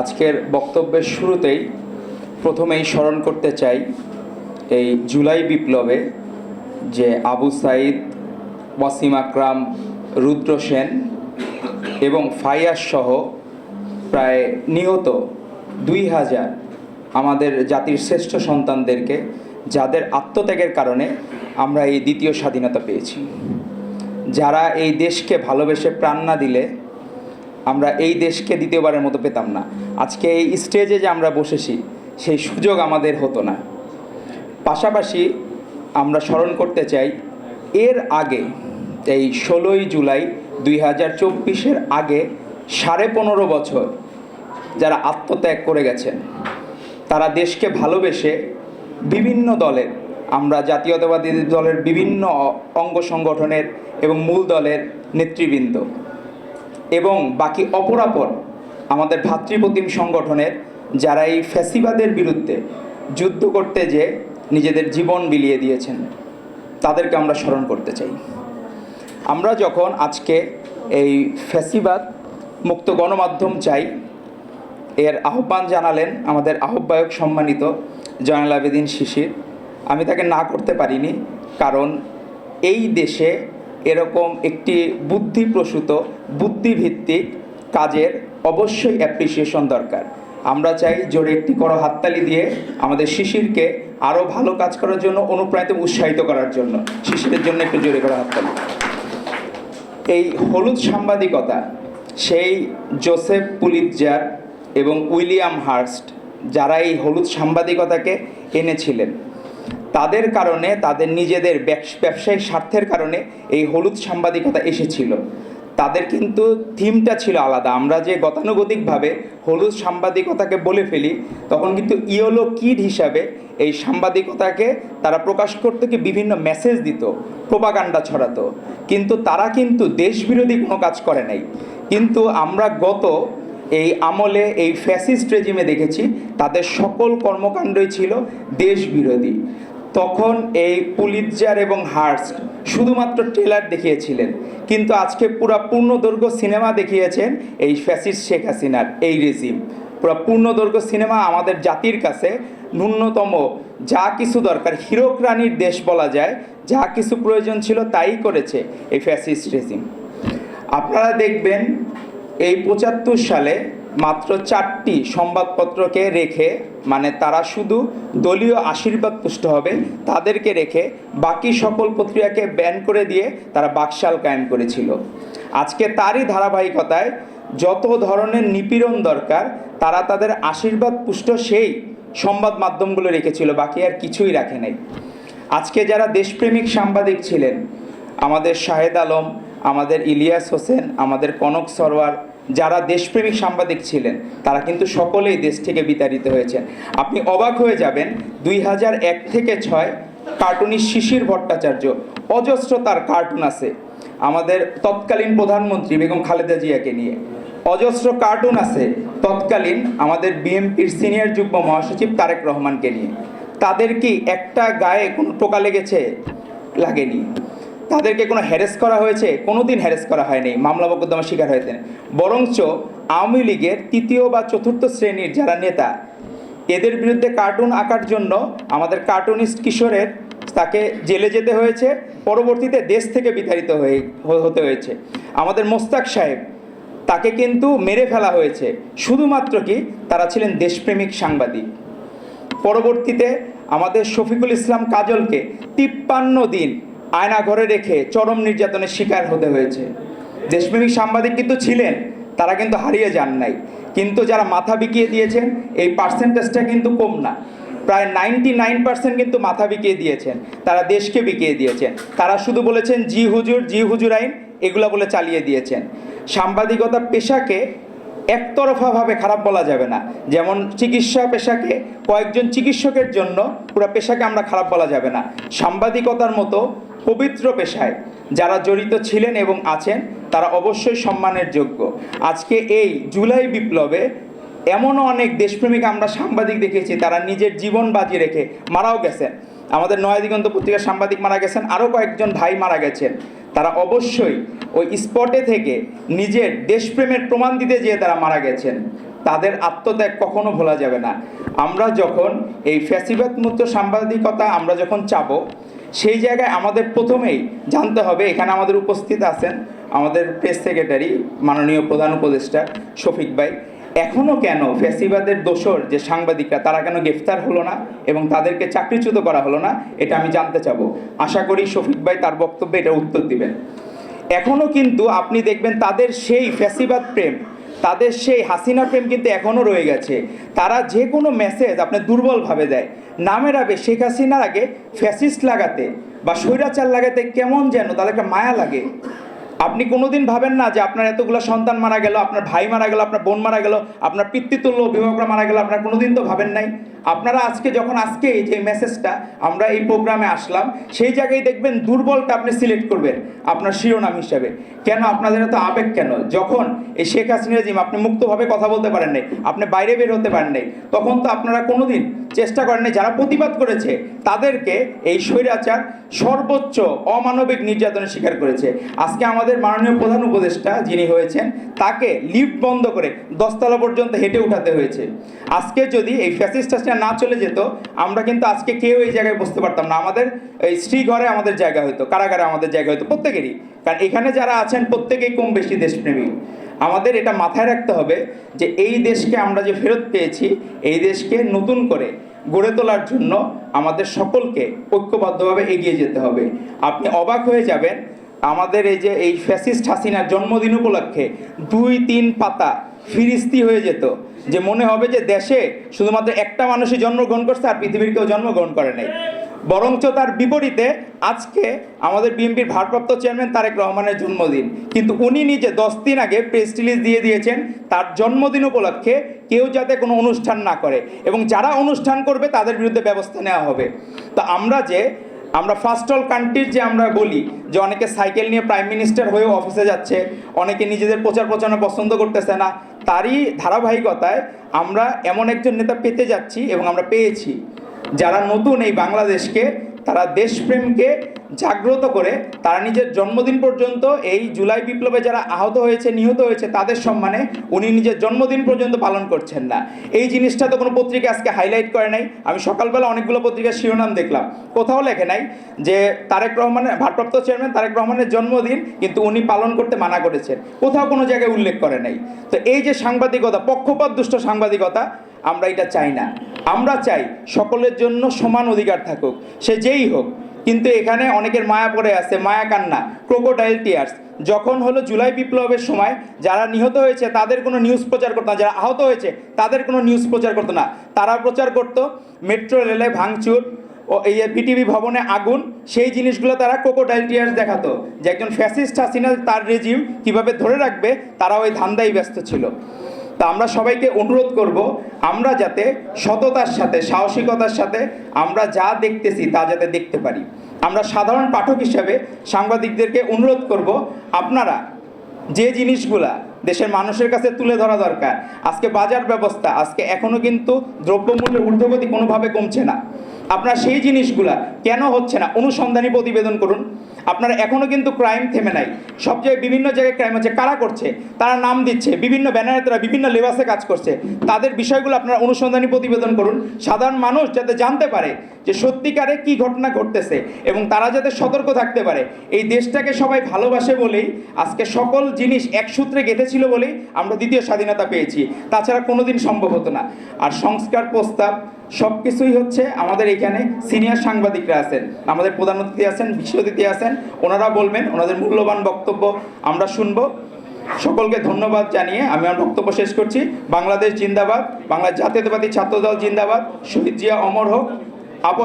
আজকের বক্তব্যের শুরুতেই প্রথমেই স্মরণ করতে চাই এই জুলাই বিপ্লবে যে আবু সাইদ, ওয়াসিম আকরাম, রুদ্র সেন এবং ফাইয়াজ সহ প্রায় নিহত দুই হাজার আমাদের জাতির শ্রেষ্ঠ সন্তানদেরকে, যাদের আত্মত্যাগের কারণে আমরা এই দ্বিতীয় স্বাধীনতা পেয়েছি। যারা এই দেশকে ভালোবেসে প্রাণ না দিলে আমরা এই দেশকে দ্বিতীয়বারের মতো পেতাম না। আজকে এই স্টেজে যে আমরা বসেছি, সেই সুযোগ আমাদের হতো না। পাশাপাশি আমরা স্মরণ করতে চাই, এর আগে, এই ষোলোই জুলাই দুই হাজার চব্বিশের আগে সাড়ে পনেরো বছর যারা আত্মত্যাগ করে গেছেন, তারা দেশকে ভালোবেসে বিভিন্ন দলের, আমরা জাতীয়তাবাদী দলের বিভিন্ন অঙ্গ সংগঠনের এবং মূল দলের নেতৃবৃন্দ। এবং বাকি অপরাপর আমাদের ভাতৃপ্রতিম সংগঠনের যারা এই ফ্যাসিবাদের বিরুদ্ধে যুদ্ধ করতে যে নিজেদের জীবন বিলিয়ে দিয়েছেন, তাদেরকে আমরা স্মরণ করতে চাই। আমরা যখন আজকে এই ফ্যাসিবাদ মুক্ত গণমাধ্যম চাই, এর আহ্বান জানালেন আমাদের আহ্বায়ক সম্মানিত জয়নাল আবেদিন শিশির। আমি তাকে না করতে পারিনি, কারণ এই দেশে এরকম একটি বুদ্ধিপ্রসূত, বুদ্ধিভিত্তিক কাজের অবশ্যই অ্যাপ্রিসিয়েশন দরকার। আমরা চাই জোরে একটি করো হাততালি দিয়ে আমাদের শিশিরকে আরও ভালো কাজ করার জন্য, অনুপ্রাণিত উৎসাহিত করার জন্য। শিশিরের জন্য একটু জোরে করো হাততালি। এই হলুদ সাংবাদিকতা, সেই জোসেফ পুলিৎজার এবং উইলিয়াম হার্স্ট, যারা এই হলুদ সাংবাদিকতাকে এনেছিলেন তাদের কারণে, তাদের নিজেদের ব্যবস- ব্যবসায়িক স্বার্থের কারণে এই হলুদ সাংবাদিকতা এসেছিল। তাদের কিন্তু থিমটা ছিল আলাদা। আমরা যে গতানুগতিকভাবে হলুদ সাংবাদিকতাকে বলে ফেলি, তখন কিন্তু ইয়োলো কিড হিসাবে এই সাংবাদিকতাকে তারা প্রকাশ করতে কি, বিভিন্ন মেসেজ দিত, প্রোপাগান্ডা ছড়াতো। কিন্তু তারা কিন্তু দেশবিরোধী কোনো কাজ করে নাই। কিন্তু আমরা গত এই আমলে এই ফ্যাসিস্ট রেজিমে দেখেছি, তাদের সকল কর্মকাণ্ডই ছিল দেশবিরোধী। তখন এই পুলিৎজার এবং হার্স্ট শুধুমাত্র ট্রেলার দেখিয়েছিলেন। কিন্তু আজকে পুরা পূর্ণদৈর্ঘ্য সিনেমা দেখিয়েছেন এই ফ্যাসিস শেখ হাসিনার এই রেজিম। পুরো পূর্ণদৈর্ঘ্য সিনেমা আমাদের জাতির কাছে ন্যূনতম যা কিছু দরকার হিরোক রানীর দেশ বলা যায়, যা কিছু প্রয়োজন ছিল তাই করেছে এই ফ্যাসিস্ট রেজিম। আপনারা দেখবেন এই পঁচাত্তর সালে মাত্র চারটি সংবাদপত্রকে রেখে মানে তারা শুধু দলীয় আশীর্বাদ পুষ্ট হবে, তাদেরকে রেখে বাকি সকল পত্রিকাকে ব্যান করে দিয়ে তারা বাকশাল কায়েম করেছিল। আজকে তারই ধারাবাহিকতায় যত ধরনের নিপীড়ন দরকার, তারা তাদের আশীর্বাদ পুষ্ট সেই সংবাদ মাধ্যমগুলো রেখেছিল, বাকি আর কিছুই রাখে নাই। আজকে যারা দেশপ্রেমিক সাংবাদিক ছিলেন, আমাদের শাহেদ আলম, আমাদের ইলিয়াস হোসেন, আমাদের কনক সরওয়ার যারা দেশপ্রেমিক সাংবাদিক ছিলেন, তারা কিন্তু সকলেই দেশ থেকে বিতাড়িত হয়েছেন। আপনি অবাক হয়ে যাবেন, দুই হাজার এক থেকে ছয় কার্টুনিস্ট শিশির ভট্টাচার্য, অজস্র তার কার্টুন আছে। আমাদের তৎকালীন প্রধানমন্ত্রী বেগম খালেদা জিয়াকে নিয়ে। অজস্র কার্টুন আছে, তৎকালীন আমাদের বিএমপির সিনিয়র যুগ্ম মহাসচিব তারেক রহমানকে নিয়ে। তাদের কি একটা গায়ে কোনো টোকা লেগেছে? লাগেনি। তাদেরকে কোনো হ্যারেস করা হয়েছে? কোনো দিন হ্যারেস করা হয়নি, মামলা মোকদ্দমার শিকার হয়েছেন। বরঞ্চ আওয়ামী লীগের তৃতীয় বা চতুর্থ শ্রেণির যারা নেতা, এদের বিরুদ্ধে কার্টুন আঁকার জন্য আমাদের কার্টুনিস্ট কিশোরের তাকে জেলে যেতে হয়েছে, পরবর্তীতে দেশ থেকে বিতাড়িত হয়ে, হতে হয়েছে। আমাদের মোস্তাক সাহেব, তাকে কিন্তু মেরে ফেলা হয়েছে। শুধুমাত্র কি, তারা ছিলেন দেশপ্রেমিক সাংবাদিক। পরবর্তীতে আমাদের শফিকুল ইসলাম কাজলকে তিপ্পান্ন দিন আয়না ঘরে রেখে চরম নির্যাতনের শিকার হতে হয়েছে। দেশপ্রেমিক সাংবাদিক কিন্তু ছিলেন, তারা কিন্তু হারিয়ে যান নাই। কিন্তু যারা মাথা বিকিয়ে দিয়েছেন, এই পার্সেন্টেজটা কিন্তু কম না। প্রায় নাইনটি নাইন পার্সেন্ট কিন্তু মাথা বিকিয়ে দিয়েছেন, তারা দেশকে বিকিয়ে দিয়েছেন। তারা শুধু বলেছেন, জি হুজুর জি হুজুর আইন, এগুলো বলে চালিয়ে দিয়েছেন। সাংবাদিকতা পেশাকে একতরফাভাবে খারাপ বলা যাবে না। যেমন চিকিৎসা পেশাকে কয়েকজন চিকিৎসকের জন্য পুরো পেশাকে আমরা খারাপ বলা যাবে না। সাংবাদিকতার মতো পবিত্র পেশায় যারা জড়িত ছিলেন এবং আছেন, তারা অবশ্যই সম্মানের যোগ্য। আজকে এই জুলাই বিপ্লবে এমনও অনেক দেশপ্রেমিক আমরা সাংবাদিক দেখেছি, তারা নিজের জীবন বাজি রেখে মারাও গেছেন। আমাদের নয়া দিগন্ত পত্রিকার সাংবাদিক মারা গেছেন, আরও কয়েকজন ভাই মারা গেছেন। তারা অবশ্যই ওই স্পটে থেকে নিজের দেশপ্রেমের প্রমাণ দিতে যেয়ে তারা মারা গেছেন। তাদের আত্মত্যাগ কখনো ভোলা যাবে না। আমরা যখন এই ফ্যাসিবাদ মুক্ত সাংবাদিকতা আমরা যখন চাবো, সেই জায়গায় আমাদের প্রথমেই জানতে হবে, এখানে আমাদের উপস্থিত আছেন আমাদের প্রেস সেক্রেটারি মাননীয় প্রধান উপদেষ্টা শফিক ভাই। এখনও কেন ফ্যাসিবাদের দোসর যে সাংবাদিকরা, তারা কেন গ্রেফতার হলো না এবং তাদেরকে চাকরিচ্যুত করা হলো না, এটা আমি জানতে চাবো। আশা করি শফিক ভাই তার বক্তব্যে এটা উত্তর দিবেন। এখনও কিন্তু আপনি দেখবেন তাদের সেই ফ্যাসিবাদ প্রেম, তাদের সেই হাসিনা প্রেম কিন্তু এখনও রয়ে গেছে। তারা যে কোনো মেসেজ আপনি দুর্বলভাবে দেয়। নামের আগে শেখ হাসিনার আগে ফ্যাসিস্ট লাগাতে বা স্বৈরাচার লাগাতে কেমন যেন তাদেরকে মায়া লাগে। আপনি কোনোদিন ভাবেন না যে আপনার এতগুলো সন্তান মারা গেল, আপনার ভাই মারা গেল, আপনার বোন মারা গেল, আপনার পিতৃতুল্য, অভিভাবকরা মারা গেল, আপনার কোনোদিন তো ভাবেন নাই? আপনারা আজকে যখন আজকে এই যে মেসেজটা আমরা এই প্রোগ্রামে আসলাম, সেই জায়গায় দেখবেন দুর্বলটা আপনি সিলেক্ট করবেন, আপনার শিরোনাম হিসাবে। কেন? আপনাদের এত আবেগ কেন? যখন এই শেখ হাসিনা রেজিম আপনি মুক্তভাবে কথা বলতে পারেন নাই, আপনি বাইরে বের হতে পারেন নাই, তখন তো আপনারা কোনোদিন চেষ্টা করেন নাই, যারা প্রতিবাদ করেছে, তাদেরকে এই স্বৈরাচার সর্বোচ্চ অমানবিক নির্যাতনের শিকার করেছে। আজকে আমাদের মাননীয় প্রধান উপদেষ্টা যিনি হয়েছেন, তাকে লিফট বন্ধ করে দশতলা পর্যন্ত হেঁটে উঠাতে হয়েছে। আজকে যদি এই ফ্যাসিস্ট হাসিনা না চলে যেত, আমরা কিন্তু আজকে কেউ এই জায়গায় বসতে পারতাম না। আমাদের এই স্ত্রী ঘরে আমাদের জায়গা হতো কারাগারে আমাদের জায়গা হতো প্রত্যেকেরই। কারণ এখানে যারা আছেন, প্রত্যেকেই কম বেশি দেশপ্রেমী আমাদের এটা মাথায় রাখতে হবে যে এই দেশকে আমরা যে ফেরত পেয়েছি, এই দেশকে নতুন করে গড়ে তোলার জন্য আমাদের সকলকে ঐক্যবদ্ধভাবে এগিয়ে যেতে হবে। আপনি অবাক হয়ে যাবেন আমাদের এই যে, এই ফ্যাসিস্ট হাসিনার জন্মদিন উপলক্ষে দুই তিন পাতা ফিরিস্তি হয়ে যেত। যে মনে হবে যে দেশে শুধুমাত্র একটা মানুষই জন্মগ্রহণ করছে আর পৃথিবীর কেউ জন্মগ্রহণ করে নাই। বরঞ্চ তার বিপরীতে আজকে আমাদের বিএনপির ভারপ্রাপ্ত চেয়ারম্যান তারেক রহমানের জন্মদিন। কিন্তু উনি নিজে দশ দিন আগে প্রেস রিলিজ দিয়ে দিয়েছেন, তার জন্মদিন উপলক্ষে কেউ যাতে কোনো অনুষ্ঠান না করে এবং যারা অনুষ্ঠান করবে তাদের বিরুদ্ধে ব্যবস্থা নেওয়া হবে। তো আমরা যে আমরা ফার্স্ট অল কান্ট্রির যে আমরা বলি, যে অনেকে সাইকেল নিয়ে প্রাইম মিনিস্টার হয়েও অফিসে যাচ্ছে, অনেকে নিজেদের প্রচার প্রচারণা পছন্দ করতেছে না, তারই ধারাবাহিকতায় আমরা এমন একজন নেতা পেতে যাচ্ছি এবং আমরা পেয়েছি, যারা নতুন এই বাংলাদেশকে, তারা দেশপ্রেমকে জাগ্রত করে, তারা নিজের জন্মদিন পর্যন্ত এই জুলাই বিপ্লবে যারা আহত হয়েছে, নিহত হয়েছে, তাদের সম্মানে উনি নিজের জন্মদিন পর্যন্ত পালন করছেন না। এই জিনিসটা তো কোনো পত্রিকা আজকে হাইলাইট করে নাই। আমি সকালবেলা অনেকগুলো পত্রিকার শিরোনাম দেখলাম। কোথাও লেখে নাই যে তারেক রহমানের, ভারপ্রাপ্ত চেয়ারম্যান তারেক রহমানের জন্মদিন কিন্তু উনি পালন করতে মানা করেছেন। কোথাও কোনো জায়গায় উল্লেখ করে নাই। তো এই যে সাংবাদিকতা, পক্ষপাত দুষ্ট সাংবাদিকতা, আমরা এটা চাই না। আমরা চাই সকলের জন্য সমান অধিকার থাকুক। সে যেই হোক কিন্তু এখানে অনেকের মায়া পড়ে আছে, মায়া কান্না ক্রোকোডাইল টিয়ার্স যখন হলো জুলাই বিপ্লবের সময় যারা নিহত হয়েছে, তাদের কোনো নিউজ প্রচার করতো না, যারা আহত হয়েছে, তাদের কোনো নিউজ প্রচার করতো না। তারা প্রচার করতো মেট্রো রেলে ভাঙচুর ও এই পিটিভি ভবনে আগুন, সেই জিনিসগুলো তারা ক্রোকোডাইল টিয়ার্স দেখাতো যে একজন ফ্যাসিস্ট হাসিনা তার রেজিম কীভাবে ধরে রাখবে তারা ওই ধান্দাই ব্যস্ত ছিল। তা আমরা সবাইকে অনুরোধ করব, আমরা যাতে সততার সাথে, সাহসিকতার সাথে আমরা যা দেখতেছি তা যাতে দেখতে পারি। আমরা সাধারণ পাঠক হিসাবে সাংবাদিকদেরকে অনুরোধ করব, আপনারা যে জিনিসগুলা দেশের মানুষের কাছে তুলে ধরা দরকার, আজকে বাজার ব্যবস্থা, আজকে এখনও কিন্তু দ্রব্যমূল্যের ঊর্ধ্বগতি কোনোভাবে কমছে না। আপনার সেই জিনিসগুলা কেন হচ্ছে না? অনুসন্ধানী প্রতিবেদন করুন। আপনারা এখনও কিন্তু ক্রাইম থেমে নাই। সব জায়গায় বিভিন্ন জায়গায় ক্রাইম হচ্ছে কারা করছে? তারা নাম দিচ্ছে। বিভিন্ন ব্যানারে তারা বিভিন্ন লেবাসে কাজ করছে। তাদের বিষয়গুলো আপনারা অনুসন্ধানী প্রতিবেদন করুন। সাধারণ মানুষ যাতে জানতে পারে যে সত্যিকারে কি ঘটনা ঘটতেছে এবং তারা যাতে সতর্ক থাকতে পারে। এই দেশটাকে সবাই ভালোবাসে বলেই, আজকে সকল জিনিস এক সূত্রে গেঁথেছিল বলেই আমরা দ্বিতীয় স্বাধীনতা পেয়েছি। তাছাড়া কোনোদিন সম্ভব হতো না। আর সংস্কার প্রস্তাব সব কিছুই হচ্ছে আমাদের এখানে সিনিয়র সাংবাদিকরা আছেন। আমাদের প্রধান অতিথি আছেন বিশেষ অতিথি আছেন। ওনারা বলবেন, ওনাদের মূল্যবান বক্তব্য আমরা শুনব। সকলকে ধন্যবাদ জানিয়ে আমি আমার বক্তব্য শেষ করছি। বাংলাদেশ জিন্দাবাদ বাংলা জাতীয়তাবাদী ছাত্রদল জিন্দাবাদ, শহীদ জিয়া অমর হোক। அப்போ